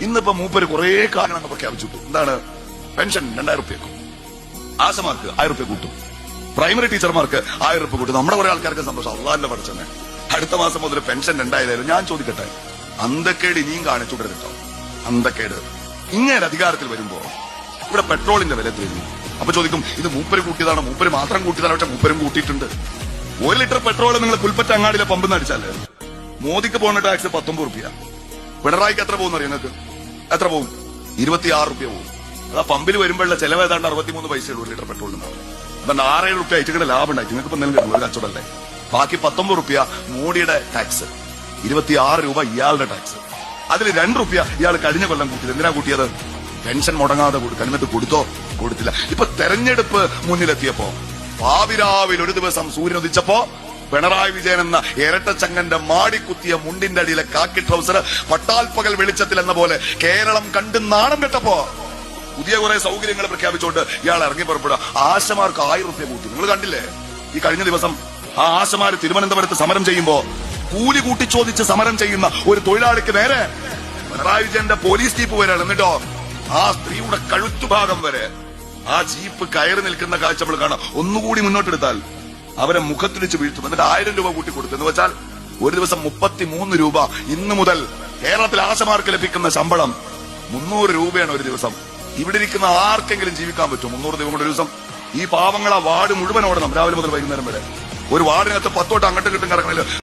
ഇന്നിപ്പോ മൂപ്പര് കുറെ കാരണങ്ങൾ പ്രഖ്യാപിച്ചു എന്താണ്? പെൻഷൻ രണ്ടായിരം റുപ്യക്കും ആശമാർക്ക്? ആയിരം റുപ്യ കൂട്ടും. പ്രൈമറി ടീച്ചർമാർക്ക് ആയിരം റുപ്യ കൂട്ടും. നമ്മുടെ കുറെ ആൾക്കാർക്ക് സന്തോഷം. അള്ളാന്റെ പഠിച്ചനെ അടുത്ത മാസം മുതൽ പെൻഷൻ രണ്ടായിരം. ഞാൻ ചോദിക്കട്ടെ? അന്തക്കേട് ഇനിയും കാണിച്ചു കേട്ടോ അന്തക്കേട്. ഇങ്ങനെ അധികാരത്തിൽ വരുമ്പോ ഇവിടെ പെട്രോളിന്റെ വില എത്രയായിരുന്നു അപ്പൊ ചോദിക്കും ഇത് മൂപ്പര് കൂട്ടിയതാണ്? മൂപ്പര് മാത്രം കൂട്ടിയതാണ്? പക്ഷെ മൂപ്പരും കൂട്ടിയിട്ടുണ്ട്. ഒരു ലിറ്റർ പെട്രോൾ നിങ്ങൾ പുൽപ്പറ്റ അങ്ങാടിയിലെ പമ്പ് നടിച്ചാൽ മോദിക്ക് പോകുന്ന ടാക്സ് പത്തൊമ്പത് റുപ്യ പിണറായിക്ക് എത്ര പോകുന്ന അറിയാം നിങ്ങൾക്ക് എത്ര പോകും? ഇരുപത്തിയാറ് റുപ്യ പോകും. അതാ പമ്പിൽ വരുമ്പോഴുള്ള ചെലവ് ഏതാണ്ട് അറുപത്തിമൂന്ന് പൈസയുള്ളൂ ഒരു ലിറ്റർ പെട്രോളിന് അതുകൊണ്ട് ആറേഴ് റുപ്യ ഇച്ചിരി ലാഭം ഉണ്ടായി നിങ്ങൾക്ക് ഇപ്പം കിട്ടും ഒരു കച്ചവടമല്ലേ ബാക്കി പത്തൊമ്പത് റുപ്യ മോഡിയുടെ ടാക്സ് ഇരുപത്തിയാറ് രൂപ ഇയാളുടെ ടാക്സ് അതിൽ രണ്ട് റുപ്യ ഇയാൾ കഴിഞ്ഞ കൊല്ലം കൂട്ടിയത്. എന്തിനാ കൂട്ടിയത്? പെൻഷൻ മുടങ്ങാതെ കൊടുക്കാൻ കൊടുത്തോ? കൊടുത്തില്ല. ഇപ്പൊ തെരഞ്ഞെടുപ്പ് മുന്നിലെത്തിയപ്പോ പാവിരാവിൽ ഒരു ദിവസം സൂര്യൻ ഉദിച്ചപ്പോ പിണറായി വിജയൻ എന്ന ഇരട്ടച്ചങ്ങന്റെ മാടിക്കുത്തിയ മുണ്ടിന്റെ അടിയിലെ കാക്കി ട്രൗസർ പട്ടാൽപ്പകൽ വെളിച്ചത്തിൽ എന്ന പോലെ കേരളം കണ്ട് നാണം കെട്ടപ്പോ പുതിയ കുറെ സൗകര്യങ്ങൾ പ്രഖ്യാപിച്ചുകൊണ്ട് ഇയാൾ ഇറങ്ങി പുറപ്പെടുക. ആശമാർക്ക് ആയിരം റുപ്യ കൂട്ടി. നിങ്ങൾ കണ്ടില്ലേ? ഈ കഴിഞ്ഞ ദിവസം ആ ആശമാർ തിരുവനന്തപുരത്ത് സമരം ചെയ്യുമ്പോ കൂലി കൂട്ടി ചോദിച്ച് സമരം ചെയ്യുന്ന ഒരു തൊഴിലാളിക്ക് നേരെ പിണറായി വിജയന്റെ പോലീസ് ജീപ്പ് വരെ എന്നിട്ടോ? ആ സ്ത്രീയുടെ കഴുത്തുഭാഗം വരെ ആ ജീപ്പ് കയറി നിൽക്കുന്ന കാഴ്ച നമ്മൾ കാണാം. ഒന്നുകൂടി മുന്നോട്ടെടുത്താൽ അവരെ മുഖത്തിടിച്ച് വീഴ്ത്തും. എന്നിട്ട് ആയിരം രൂപ കൂട്ടി കൊടുത്തു എന്ന് വെച്ചാൽ ഒരു ദിവസം മുപ്പത്തി മൂന്ന് രൂപ ഇന്ന് മുതൽ കേരളത്തിൽ ആശമാർക്ക് ലഭിക്കുന്ന ശമ്പളം മുന്നൂറ് രൂപയാണ് ഒരു ദിവസം. ഇവിടെ ഇരിക്കുന്ന ആർക്കെങ്കിലും ജീവിക്കാൻ പറ്റും മുന്നൂറ് രൂപ കൊണ്ട് ഒരു ദിവസം ഈ പാവങ്ങളെ വാർഡ് മുഴുവൻ ഓടണം രാവിലെ മുതൽ വൈകുന്നേരം വരെ. ഒരു വാർഡിനകത്ത് പത്തോട്ട് അങ്ങോട്ട് കിട്ടും കിടക്കണില്ല